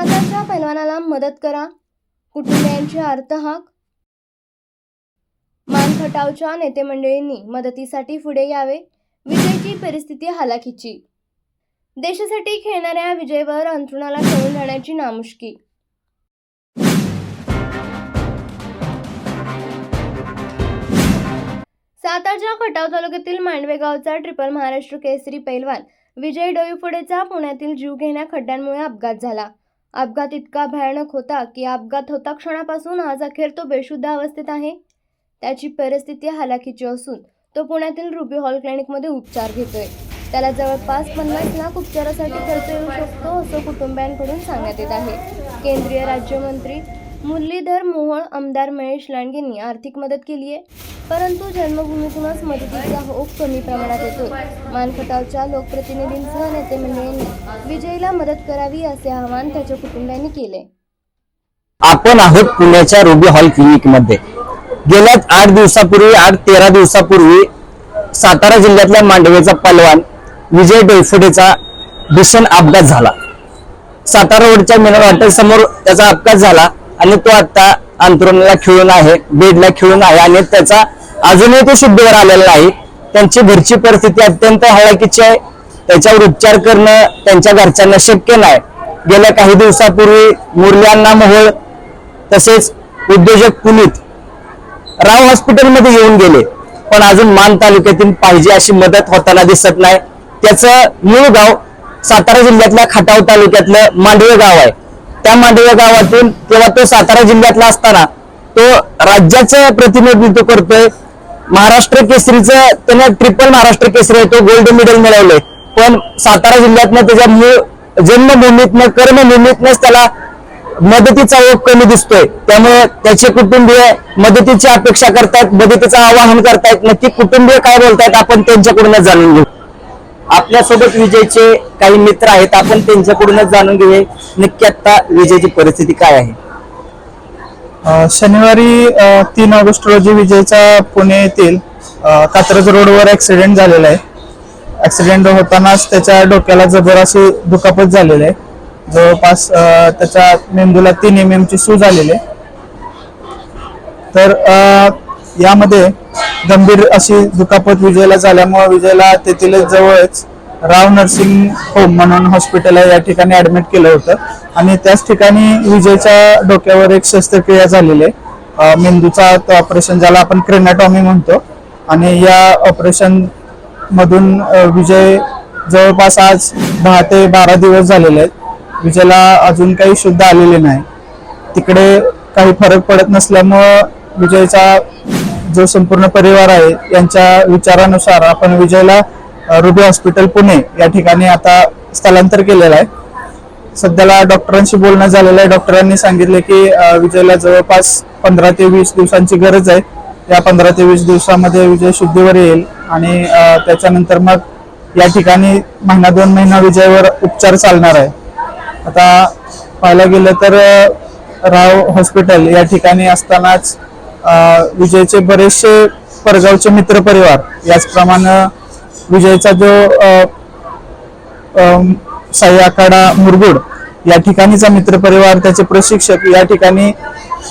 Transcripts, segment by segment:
सातारच्या पैलवानाला मदत करा. कुटुंबियांची अर्थहाक. मानखटावच्या नेतेमंडळींनी मदतीसाठी पुढे यावे. विजयची परिस्थिती हालाखीची. देशासाठी खेळणाऱ्या विजयवर अंथरुणाला ठेवून जाण्याची नामुष्की. सातारच्या खटाव तालुक्यातील मांडवे गावचा ट्रिपल महाराष्ट्र केसरी पैलवान विजय डोईफोडेचा पुण्यातील जीवघेण्या खड्ड्यांमुळे अपघात झाला. अपघात इतका भयानक होता की अपघात होता क्षणापासून आज अखेर तो बेशुद्ध अवस्थेत आहे. त्याची परिस्थिती हालाखीची असून तो पुण्यातील रुबी हॉल क्लिनिकमध्ये उपचार घेतोय. त्याला जवळपास पन्नास लाख उपचारासाठी खर्च येऊ शकतो असं कुटुंबियांकडून सांगण्यात येत आहे. केंद्रीय राज्यमंत्री मुरलीधर मोहोळ आमदार महेश लांडगेंनी आर्थिक मदत केली आहे परंतु जन्मभूमीतूनच मदतीचा ओघ कमी प्रमाणात येतो. मानखटावच्या लोकप्रतिनिधींसह नेते मंडळींनी विजयला मदत करावी असे आवाहन त्याच्या कुटुंबियांनी केले. आपण आहोत पुण्याच्या रुबी हॉल क्लिनिकमध्ये. गेल्या आठ दिवसापूर्वी आठ तेरा दिवसापूर्वी सातारा जिल्ह्यातल्या मांडवेचा पलवान विजय डोयफोडेचा भीषण अपघात झाला. सातारा रोडच्या मिनल हॉटेल समोर त्याचा अपघात झाला आणि तो आता अंतरुणाला खिळून आहे बेडला खिळून आहे आणि त्याचा अजूनही तो शुद्धीवर आलेला नाही. त्यांची घरची परिस्थिती अत्यंत हळकीची आहे. त्याच्यावर उपचार करणं त्यांच्या घरच्यांना शक्य नाही. गेल्या काही दिवसापूर्वी मुरल्यांना मोहोळ तसेच उद्योजक पुनीत राव हॉस्पिटलमध्ये येऊन गेले. पण अजून मान तालुक्यातील पाहिजे अशी मदत होताना दिसत नाही. त्याचं मूळ गाव सातारा जिल्ह्यातल्या खटाव तालुक्यातलं मांडवे गाव आहे. त्या मांडवे गावातून तेव्हा तो सातारा जिल्ह्यातला असताना तो राज्याचं प्रतिनिधित्व करतोय महाराष्ट्र केसरीचं त्यानं ट्रिपल महाराष्ट्र केसरी आहे तो गोल्ड मेडल मिळवलंय. पण सातारा जिल्ह्यातनं त्याच्या मूळ जन्मभूमीतनं कर्मभूमीतनंच त्याला मदतीचा ओघ कमी दिसतोय. त्यामुळे त्याचे कुटुंबीय मदतीची अपेक्षा करतायत मदतीचं आवाहन करतायत. नक्की कुटुंबीय काय बोलतायत आपण त्यांच्याकडूनच जाणून घेऊ. आपल्यासोबत विजयचे काही मित्र आहेत आपण त्यांच्याकडूनच जाणून घेऊया. नक्की आता विजयची परिस्थिती काय आहे? शनिवारी तीन ऑगस्ट रोजी विजयचा पुणे येथील कात्रज रोडवर ऍक्सिडेंट झालेला आहे. ऍक्सिडेंट होतानाच त्याच्या डोक्याला जबर अशी दुखापत झालेली आहे. जवळपास त्याच्या मेंदूला तीन एम एम ची सूज आलेली आहे. तर यामध्ये गंभीर अशी दुखापत विजयला झाल्यामुळे विजयला तेथील जवळच राव नर्सिंग होम म्हणून हॉस्पिटल आहे या ठिकाणी ऍडमिट केलं होतं. आणि त्याच ठिकाणी विजयच्या डोक्यावर एक शस्त्रक्रिया झालेली आहे. मेंदूचा ऑपरेशन ज्याला आपण क्रेनाटॉमी म्हणतो. आणि या ऑपरेशन मधून विजय जवळपास आज दहा ते बारा दिवस झालेले आहेत. विजयला अजून काही शुद्ध आलेले नाही. तिकडे काही फरक पडत नसल्यामुळं विजयचा जो संपूर्ण परिवार आहे यांच्या विचारानुसार आपण विजयला रुबी हॉस्पिटल पुणे या ठिकाणी आता स्थलांतर केलेलं आहे. सध्याला डॉक्टरांशी बोलणं झालेलं आहे. डॉक्टरांनी सांगितले की विजयला जवळपास पंधरा ते वीस दिवसांची गरज आहे. या पंधरा ते वीस दिवसामध्ये विजय शुद्धीवर येईल आणि त्याच्यानंतर मग या ठिकाणी महिना दोन महिना विजयवर उपचार चालणार आहे. आता पाहायला गेलं तर राव हॉस्पिटल या ठिकाणी असतानाच विजयचे बरेचसे परगावचे मित्र परिवार याचप्रमाणे विजयचा जो साई आखाडा मुरगुड या ठिकाणीचा मित्र परिवार त्याचे प्रशिक्षक या ठिकाणी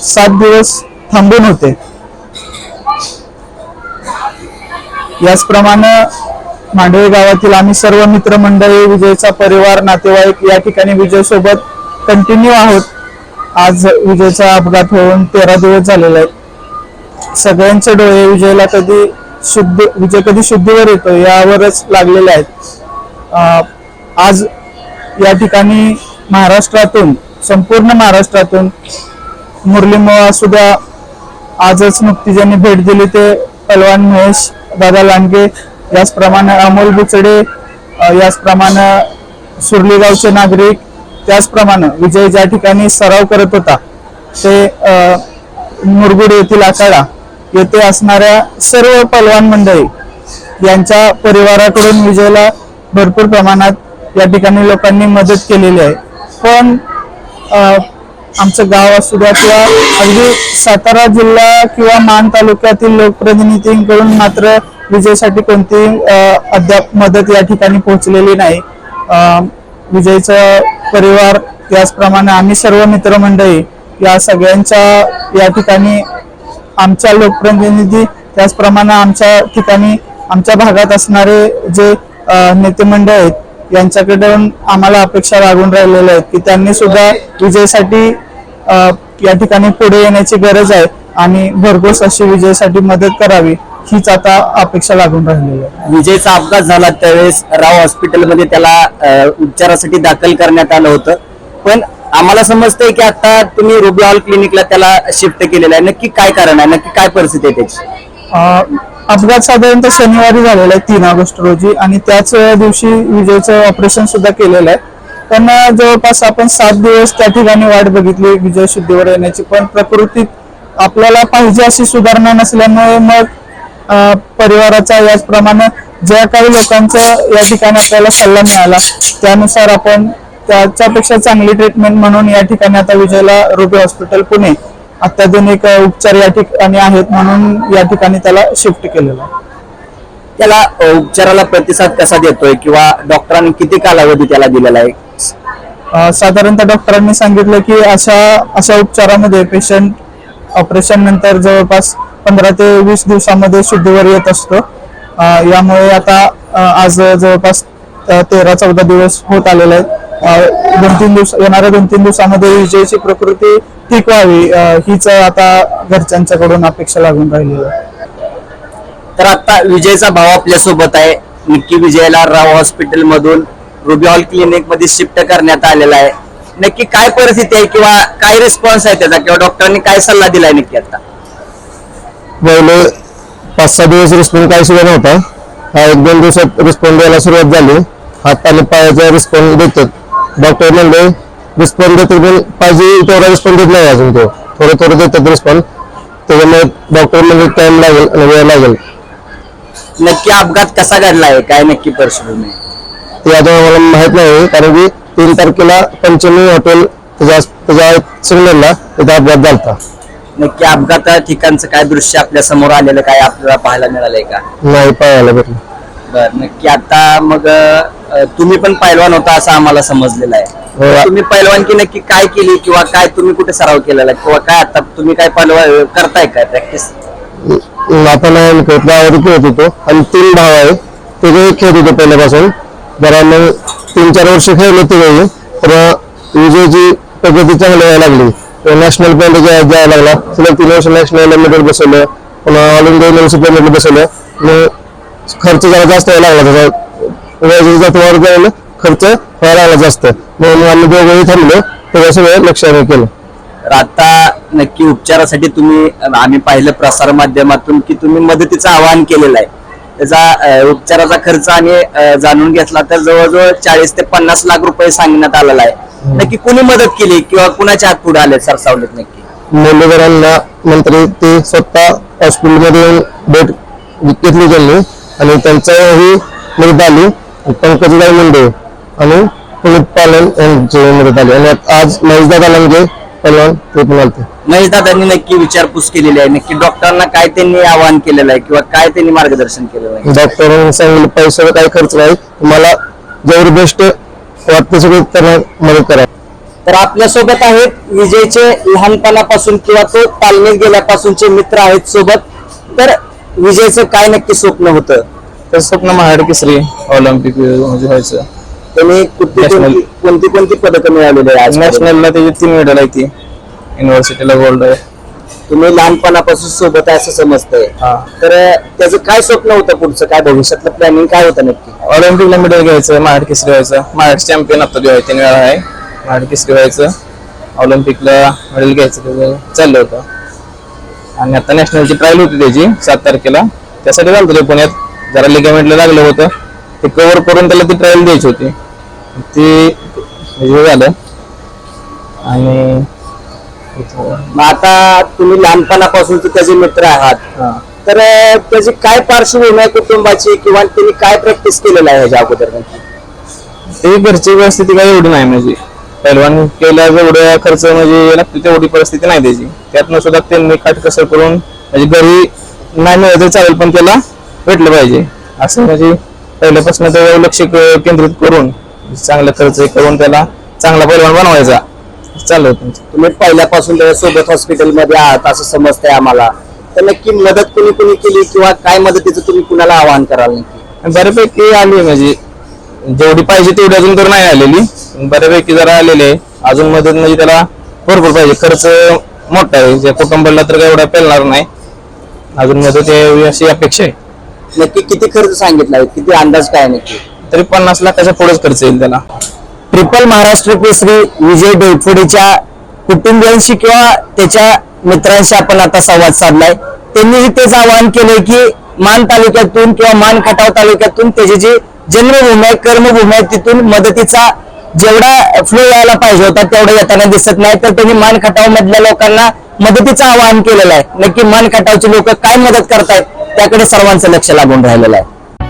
सात दिवस थांबून होते. याचप्रमाणे मांडवे गावातील आम्ही सर्व मित्रमंडळी विजयचा परिवार नातेवाईक या ठिकाणी विजय सोबत कंटिन्यू आहोत. आज विजयचा अपघात होऊन तेरा दिवस झालेला आहे सगळ्यांचे डोळे विजयला कधी शुद्ध विजय कधी शुद्धीवर येतो यावरच लागलेले आहेत. आज या ठिकाणी महाराष्ट्रातून संपूर्ण महाराष्ट्रातून मुरली मोळा आजच नुकती ज्यांनी भेट दिली. ते पलवान महेश दादा लांडगे याचप्रमाणे अमोल बुचडे याचप्रमाणे सुरली गावचे नागरिक त्याचप्रमाणे विजय ज्या ठिकाणी सराव करत होता ते मुरगुड येथील आखाडा येथे असणाऱ्या सर्व पलवान मंडळी यांच्या परिवाराकडून विजयला भरपूर प्रमाणात या ठिकाणी लोकांनी मदत केलेली आहे. पण आमचं गाव असू द्या किंवा अगदी सातारा जिल्हा किंवा मान तालुक्यातील लोकप्रतिनिधींकडून मात्र विजयसाठी कोणती अद्याप मदत या ठिकाणी पोहोचलेली नाही. अं, विजयचा परिवार त्याचप्रमाणे आम्ही सर्व मित्रमंडळी या सगळ्यांच्या या ठिकाणी आमच्या लोकप्रतिनिधी त्याचप्रमाणे आमच्या ठिकाणी आमच्या भागात असणारे जे नेते मंडळ आहेत यांच्याकडून आम्हाला अपेक्षा लागून राहिलेल्या आहेत की त्यांनी सुद्धा विजयसाठी या ठिकाणी पुढे येण्याची गरज आहे आणि भरघोस अशी विजयसाठी मदत करावी हीच आता अपेक्षा लागून राहिलेली आहे. विजयचा अपघात झाला त्यावेळेस राव हॉस्पिटलमध्ये त्याला उपचारासाठी दाखल करण्यात आलं होतं. पण आम्हाला समजतंय की आता तुम्ही रुबी हॉल क्लिनिकला त्याला शिफ्ट केलेलं आहे. नक्की काय कारण आहे? नक्की काय परिस्थिती आहे त्याची? अ, अपघात साधारणतः शनिवारी झालेला आहे तीन ऑगस्ट रोजी. आणि त्याच दिवशी विजयचं ऑपरेशन सुद्धा केलेलं आहे. पण जवळपास आपण सात दिवस त्या ठिकाणी वाट बघितली विजय शुद्धीवर येण्याची. पण प्रकृतीत आपल्याला पाहिजे अशी सुधारणा नसल्यामुळे मग अ, परिवाराचा याचप्रमाणे ज्या काही लोकांचा या ठिकाणी आपल्याला सल्ला मिळाला त्यानुसार आपण त्याच्यापेक्षा चांगली ट्रीटमेंट म्हणून या ठिकाणी आता विजयला रुबी हॉस्पिटल पुणे अत्याधुनिक उपचार या ठिकाणी आहेत म्हणून या ठिकाणी त्याला शिफ्ट केलेलं आहे. त्याला उपचाराला प्रतिसाद कसा देतोय किंवा डॉक्टरांनी किती कालावधी त्याला दिलेला आहे? साधारणतः डॉक्टरांनी सांगितलं की अशा अशा उपचारामध्ये पेशंट ऑपरेशन नंतर जवळपास पंधरा ते वीस दिवसामध्ये शुद्धीवर येत असतो. यामुळे आता आज जवळपास तेरा चौदा दिवस होत आलेले आहेत. दोन तीन दिवस येणाऱ्या दोन तीन दिवसामध्ये विजयची प्रकृती ठीक व्हावी हीच आता घरच्यांच्याकडून अपेक्षा लागून राहिलेली आहे. तर आता विजयचा भाव आपल्यासोबत आहे. नक्की विजयला राव हॉस्पिटल मधून रुबी हॉल क्लिनिकमध्ये शिफ्ट करण्यात आलेला आहे. नक्की काय परिस्थिती आहे किंवा काय रिस्पॉन्स आहे त्याचा? किंवा डॉक्टरांनी काय सल्ला दिलाय नक्की आता? पहिले पाच सहा दिवस रिस्पॉन्स काही सुद्धा नव्हता. हा एक दोन दिवसात रिस्पॉन्स द्यायला सुरुवात झाली. हात आणि पायाचा रिस्पॉन्स देतात. डॉक्टर म्हणले रिस्पॉन्स देतात पण पाहिजे तेवढा रिस्पॉन्स देत नाही अजून तो. थोडं थोडं देतात रिस्पॉन्स त्याच्यामुळे डॉक्टर म्हणजे टाइम लागेल आणि वेळ लागेल. नक्की अपघात कसा घडलाय काय नक्की पार्श्वभूमी आहे? ते आता मला माहीत नाही कारण की तीन तारखेला पंचमी हॉटेल त्याच्या त्याच्या सिग्नलला तिथे अपघात झालता. नक्की अपघात ठिकाणचं काय दृश्य आपल्यासमोर आलेलं काय आपल्याला पाहायला मिळालंय का? नाही पाहायला भेटलं. बर नक्की आता मग अ, तुम्ही पण पैलवान होता असं आम्हाला समजलेलं आहे. हो. तुम्ही पैलवानकी नक्की काय केली किंवा काय तुम्ही कुठे सराव केलेला किंवा काय आता तुम्ही काय पैलवान करताय काय प्रॅक्टिस आपण खेळत होतो. आणि तीन भाव आहे. ते खेळत होते पहिल्यापासून. जरा तीन चार वर्ष खेळले ते वेळी तर विजयची प्रगती चांगली व्हायला लागली. नॅशनल पॉईंट जायला लागला. सलग तीन वर्ष नॅशनल मेडल बसवलं. पुन्हा ऑल इंडिया युनिव्हर्सिटी मेडल बसवलं. मग खर्च जरा जास्त व्हायला लागला त्याचा. वाढत गेलं खर्च व्हायला लागला जास्त. मग आम्ही दोघंही थांबलो. तेव्हा सगळं लक्ष आम्ही केलं. तर आता नक्की उपचारासाठी तुम्ही आम्ही पाहिलं प्रसार माध्यमातून की तुम्ही मदतीचं आवाहन केलेलं आहे. त्याचा उपचाराचा खर्च आम्ही जाणून घेतला तर जवळजवळ चाळीस ते पन्नास लाख रुपये सांगण्यात आलेला आहे. नक्की कुणी मदत केली किंवा कुणाच्या हात पुढे आले सरसावलेत नक्की? मुरलीधरांना नंतर ते स्वतः हॉस्पिटलमध्ये येऊन भेट घेतली त्यांनी आणि त्यांचाही मदत आली. पंकजराव मुंडे आणि पुनीत पालन यांची मदत आली. आणि आज महेशदादा लंगे पलवान ते पण आलते. नक्की विचारपूस केलेली आहे. नक्की डॉक्टरांना काय त्यांनी आवाहन केलेलं आहे किंवा काय त्यांनी मार्गदर्शन केलेलं आहे? डॉक्टरांनी सांगितलं पैशाचा काही खर्च नाही. तुम्हाला जेवढी बेस्ट वाटतं सगळं करण्यास मदत करा. तर आपल्यासोबत आहेत विजयचे लहानपणापासून किंवा तो तालमीत गेल्यापासूनचे मित्र आहेत सोबत. तर विजयचं काय नक्की स्वप्न होतं? तर स्वप्न महाड केसरी ऑलिम्पिक म्हणजे व्हायचं. त्यांनी कुठली National. कोणती कोणती कोणती पदकं मिळवलेली आहे आज नॅशनलला त्याची तीन मेडल आहे ती. युनिव्हर्सिटीला गोल्ड आहे. तुम्ही लहानपणापासून सोबत आहे असं समजतंय. हा. तर त्याचं काय स्वप्न होतं पुढचं? काय भविष्यातलं प्लॅनिंग काय होतं नक्की? ऑलिम्पिकला मेडल घ्यायचं महाड केसरी व्हायचं. महाड चॅम्पियन आता जो आहे तीन वेळा आहे. महाड केसरी व्हायचं. ऑलिम्पिकला मेडल घ्यायचं त्याचं. चाललं होतं. आणि आता नॅशनलची ट्रायल होती त्याची सात तारखेला. त्यासाठी झालं ते पुण्यात. जरा लिगामेंटला लागलं होतं. ते कव्हर करून त्याला ती ट्रायल द्यायची होती. ती हे झालं. आणि मग आता तुम्ही लहानपणापासूनचे त्याचे मित्र आहात. तर त्याची काय पार्श्वभूमी आहे कुटुंबाची किंवा त्यांनी काय प्रॅक्टिस केलेलं आहे ह्याच्या अगोदर? नक्की ते घरची परिस्थिती काही एवढी नाही म्हणजे. पैलवान केला जेवढा खर्च म्हणजे लागतो तेवढी परिस्थिती नाही त्याची. त्यातनं सुद्धा त्यांनी काटकसर करून म्हणजे घरी नाही मिळालं तरी चालेल पण त्याला. भेटलं पाहिजे. असं म्हणजे पहिल्यापासून त्यावर लक्ष केंद्रित करून चांगला खर्च करून त्याला चांगला पैलवान बनवायचा. चालू त्यांचं तुम्ही पहिल्यापासून सोबत हॉस्पिटलमध्ये आहात असं समजतंय आम्हाला. तर नक्की मदत कुणी कुणी केली किंवा काय मदतीचं तुम्ही कुणाला आवाहन कराल नक्की? बऱ्यापैकी आली म्हणजे जेवढी पाहिजे तेवढी अजून तर नाही आलेली. बऱ्यापैकी जरा आलेली अजून मदत म्हणजे त्याला भरपूर पाहिजे. खर्च मोठा आहे. कुटुंबाला तर काय एवढा पेलणार नाही. अजून मदत अशी अपेक्षा आहे. नक्की किती खर्च सांगितला आहे? किती अंदाज काय नक्की? तरी पन्नास लाखाच्या पुढेच खर्च येईल त्याला. ट्रिपल महाराष्ट्र केसरी विजय डोईफोडेच्या कुटुंबियांशी किंवा त्याच्या मित्रांशी आपण आता संवाद साधलाय. त्यांनी तेच आवाहन केलंय की मान तालुक्यातून किंवा मान खटाव तालुक्यातून त्याची जी जन्मभूमी आहे कर्मभूमी आहे तिथून मदतीचा जेवढा फ्लो यायला पाहिजे होता तेवढा येताना दिसत नाही. तर त्यांनी मान खटाव मधल्या लोकांना मदतीचं आवाहन केलेलं आहे. नक्की मान खटावचे लोक काय मदत करतायत? त्याकडे सर्वांचं लक्ष लागून राहिलेलं आहे.